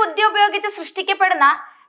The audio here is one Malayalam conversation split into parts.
ബുദ്ധി ഉപയോഗിച്ച് സൃഷ്ടിക്കപ്പെടുന്ന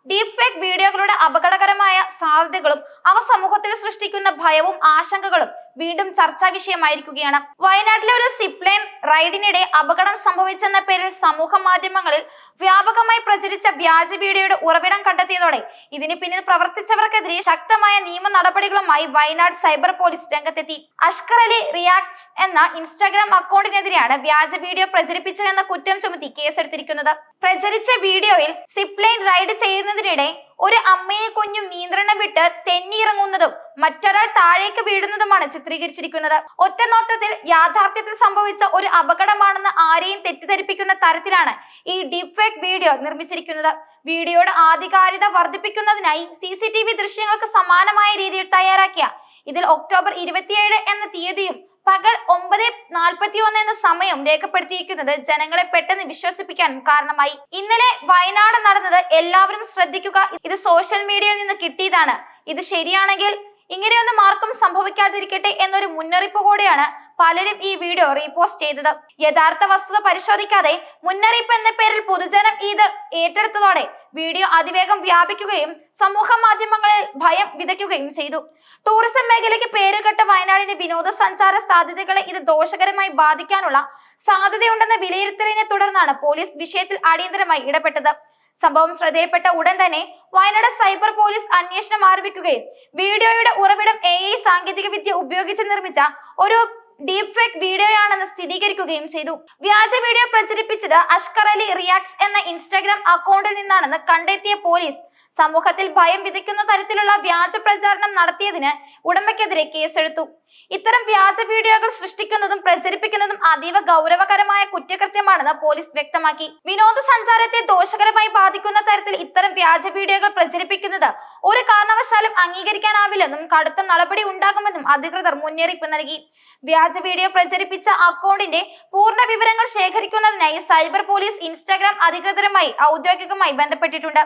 ഡീപ് ഫേക്ക് വീഡിയോകളുടെ അപകടകരമായ സാധ്യതകളും അവ സമൂഹത്തിൽ സൃഷ്ടിക്കുന്ന ഭയവും ആശങ്കകളും വീണ്ടും ചർച്ചാ വിഷയമായിരിക്കുകയാണ്. വയനാട്ടിലെ ഒരു സിപ്ലൈൻ റൈഡിനിടെ അപകടം സംഭവിച്ചെന്ന പേരിൽ സമൂഹ മാധ്യമങ്ങളിൽ വ്യാപകമായി പ്രചരിച്ച വ്യാജ വീഡിയോയുടെ ഉറവിടം കണ്ടെത്തിയതോടെ ഇതിന് പിന്നിൽ പ്രവർത്തിച്ചവർക്കെതിരെ ശക്തമായ നിയമ നടപടികളുമായി വയനാട് സൈബർ പോലീസ് രംഗത്തെത്തി. അഷ്കർ അലി റിയാക്ട്സ് എന്ന ഇൻസ്റ്റാഗ്രാം അക്കൗണ്ടിനെതിരെയാണ് വ്യാജ വീഡിയോ പ്രചരിപ്പിച്ചു എന്ന കുറ്റം ചുമത്തി കേസെടുത്തിരിക്കുന്നത്. പ്രചരിച്ച വീഡിയോയിൽ സിപ്ലൈൻ റൈഡ് ചെയ്യുന്നതിനിടെ ഒരു അമ്മയെ കുഞ്ഞും നിയന്ത്രണം വിട്ട് തെന്നിയിറങ്ങുന്നതും മറ്റൊരാൾ താഴേക്ക് വീഴുന്നതുമാണ് ചിത്രീകരിച്ചിരിക്കുന്നത്. ഒറ്റ നോട്ടത്തിൽ യാഥാർത്ഥ്യത്തിൽ സംഭവിച്ച ഒരു അപകടമാണെന്ന് ആരെയും തെറ്റിദ്ധരിപ്പിക്കുന്ന തരത്തിലാണ് ഈ ഡീപ് ഫേക്ക് വീഡിയോ നിർമ്മിച്ചിരിക്കുന്നത്. വീഡിയോയുടെ ആധികാരികത വർദ്ധിപ്പിക്കുന്നതിനായി സി സി ടി വി ദൃശ്യങ്ങൾക്ക് സമാനമായ രീതിയിൽ തയ്യാറാക്കിയ ഇതിൽ ഒക്ടോബർ ഇരുപത്തിയേഴ് എന്ന തീയതിയും പകൽ നാൽപ്പത്തി ഒന്ന് എന്ന സമയം രേഖപ്പെടുത്തിയിരിക്കുന്നത് ജനങ്ങളെ പെട്ടെന്ന് വിശ്വസിപ്പിക്കാൻ കാരണമായി. ഇന്നലെ വയനാട് നടന്നത് എല്ലാവരും ശ്രദ്ധിക്കുക. ഇത് സോഷ്യൽ മീഡിയയിൽ നിന്ന് കിട്ടിയതാണ്. ഇത് ശരിയാണെങ്കിൽ ഇങ്ങനെയൊന്നും ആർക്കും സംഭവിക്കാതിരിക്കട്ടെ എന്നൊരു മുന്നറിയിപ്പ് കൂടെയാണ് പലരും ഈ വീഡിയോ റീപോസ്റ്റ് ചെയ്തത്. യഥാർത്ഥ വസ്തുത പരിശോധിക്കാതെ മുന്നറിയിപ്പ് എന്ന പേരിൽ പൊതുജനം ഇത് ഏറ്റെടുത്തതോടെ വീഡിയോ അതിവേഗം വ്യാപിക്കുകയും സമൂഹ മാധ്യമങ്ങളിൽ ഭയം വിതയ്ക്കുകയും ചെയ്തു. ടൂറിസം മേഖലയ്ക്ക് പേരുകെട്ട വയനാടിന്റെ വിനോദസഞ്ചാര സാധ്യതകളെ ഇത് ദോഷകരമായി ബാധിക്കാനുള്ള സാധ്യതയുണ്ടെന്ന വിലയിരുത്തലിനെ തുടർന്നാണ് പോലീസ് വിഷയത്തിൽ അടിയന്തരമായി ഇടപെട്ടത്. സംഭവം ശ്രദ്ധയിൽപ്പെട്ട ഉടൻ തന്നെ വയനാട് സൈബർ പോലീസ് അന്വേഷണം ആരംഭിക്കുകയും വീഡിയോയുടെ ഉറവിടം എ ഐ സാങ്കേതിക വിദ്യ ഉപയോഗിച്ച് നിർമ്മിച്ച ഒരു ഡീപ് ഫേക്ക് വീഡിയോയാണെന്ന് സ്ഥിരീകരിക്കുകയും ചെയ്തു. വ്യാജ വീഡിയോ പ്രചരിപ്പിച്ചത് അഷ്കർ അലി റിയാക്ട്സ് എന്ന ഇൻസ്റ്റാഗ്രാം അക്കൗണ്ടിൽ നിന്നാണെന്ന് കണ്ടെത്തിയ പോലീസ്. സമൂഹത്തിൽ ഭയം വിതയ്ക്കുന്ന തരത്തിലുള്ള വ്യാജ പ്രചാരണം നടത്തിയതിന് ഉടമയ്ക്കെതിരെ കേസെടുത്തു. ഇത്തരം വ്യാജ വീഡിയോകൾ സൃഷ്ടിക്കുന്നതും പ്രചരിപ്പിക്കുന്നതും അതീവ ഗൗരവകരമായ കുറ്റകൃത്യമാണെന്ന് പോലീസ് വ്യക്തമാക്കി. വിനോദസഞ്ചാരത്തെ ദോഷകരമായി ബാധിക്കുന്ന തരത്തിൽ ഇത്തരം വ്യാജ വീഡിയോകൾ പ്രചരിപ്പിക്കുന്നത് ഒരു കാരണവശാലും അംഗീകരിക്കാനാവില്ലെന്നും കടുത്ത നടപടി ഉണ്ടാകുമെന്നും അധികൃതർ മുന്നറിയിപ്പ് നൽകി. വ്യാജ വീഡിയോ പ്രചരിപ്പിച്ച അക്കൗണ്ടിന്റെ പൂർണ വിവരങ്ങൾ ശേഖരിക്കുന്നതിനായി സൈബർ പോലീസ് ഇൻസ്റ്റാഗ്രാം അധികൃതരുമായി ഔദ്യോഗികമായി ബന്ധപ്പെട്ടിട്ടുണ്ട്.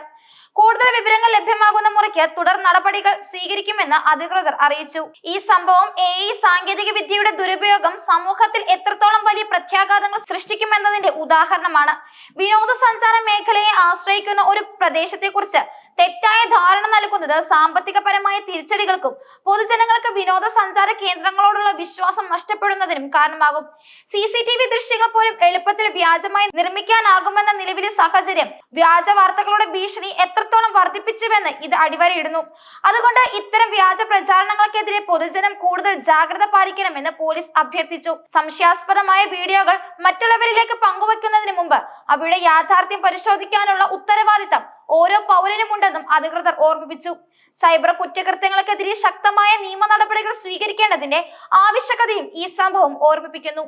കൂടുതൽ വിവരങ്ങൾ ലഭ്യമാകുന്ന മുറയ്ക്ക് തുടർ നടപടികൾ സ്വീകരിക്കുമെന്ന് അധികൃതർ അറിയിച്ചു. ഈ സംഭവം ഐ സാങ്കേതിക വിദ്യയുടെ ദുരുപയോഗം സമൂഹത്തിൽ എത്രത്തോളം വലിയ പ്രത്യാഘാതങ്ങൾ സൃഷ്ടിക്കുമെന്നതിന്റെ ഉദാഹരണമാണ്. വിനോദസഞ്ചാര മേഖലയെ ആശ്രയിക്കുന്ന ഒരു പ്രദേശത്തെക്കുറിച്ച് തെറ്റായ ധാരണ നൽകുന്നത് സാമ്പത്തികപരമായ തിരിച്ചടികൾക്കും പൊതുജനങ്ങൾക്ക് വിനോദസഞ്ചാര കേന്ദ്രങ്ങളോടുള്ള വിശ്വാസം നഷ്ടപ്പെടുന്നതിനും കാരണമാകും. സി സി ടി വി ദൃശ്യങ്ങൾ പോലും എളുപ്പത്തിൽ വ്യാജമായി നിർമ്മിക്കാനാകുമെന്ന നിലവിലെ സാഹചര്യം വ്യാജ വാർത്തകളുടെ ഭീഷണി എത്രത്തോളം വർദ്ധിപ്പിച്ചുവെന്ന് ഇത് അടിവരയിടുന്നു. അതുകൊണ്ട് ഇത്തരം വ്യാജ പ്രചാരണങ്ങൾക്കെതിരെ പൊതുജനം കൂടുതൽ ജാഗ്രത പാലിക്കണമെന്ന് പോലീസ് അഭ്യർത്ഥിച്ചു. സംശയാസ്പദമായ വീഡിയോകൾ മറ്റുള്ളവരിലേക്ക് പങ്കുവെക്കുന്നതിന് മുമ്പ് അവയുടെ യാഥാർത്ഥ്യം പരിശോധിക്കാനുള്ള ഉത്തരവാദിത്തം ഓരോ പൗരനും ഉണ്ടെന്നും അധികൃതർ ഓർമ്മിപ്പിച്ചു. സൈബർ കുറ്റകൃത്യങ്ങൾക്കെതിരെ ശക്തമായ നിയമ നടപടികൾ സ്വീകരിക്കേണ്ടതിന്റെ ആവശ്യകതയും ഈ സംഭവം ഓർമ്മിപ്പിക്കുന്നു.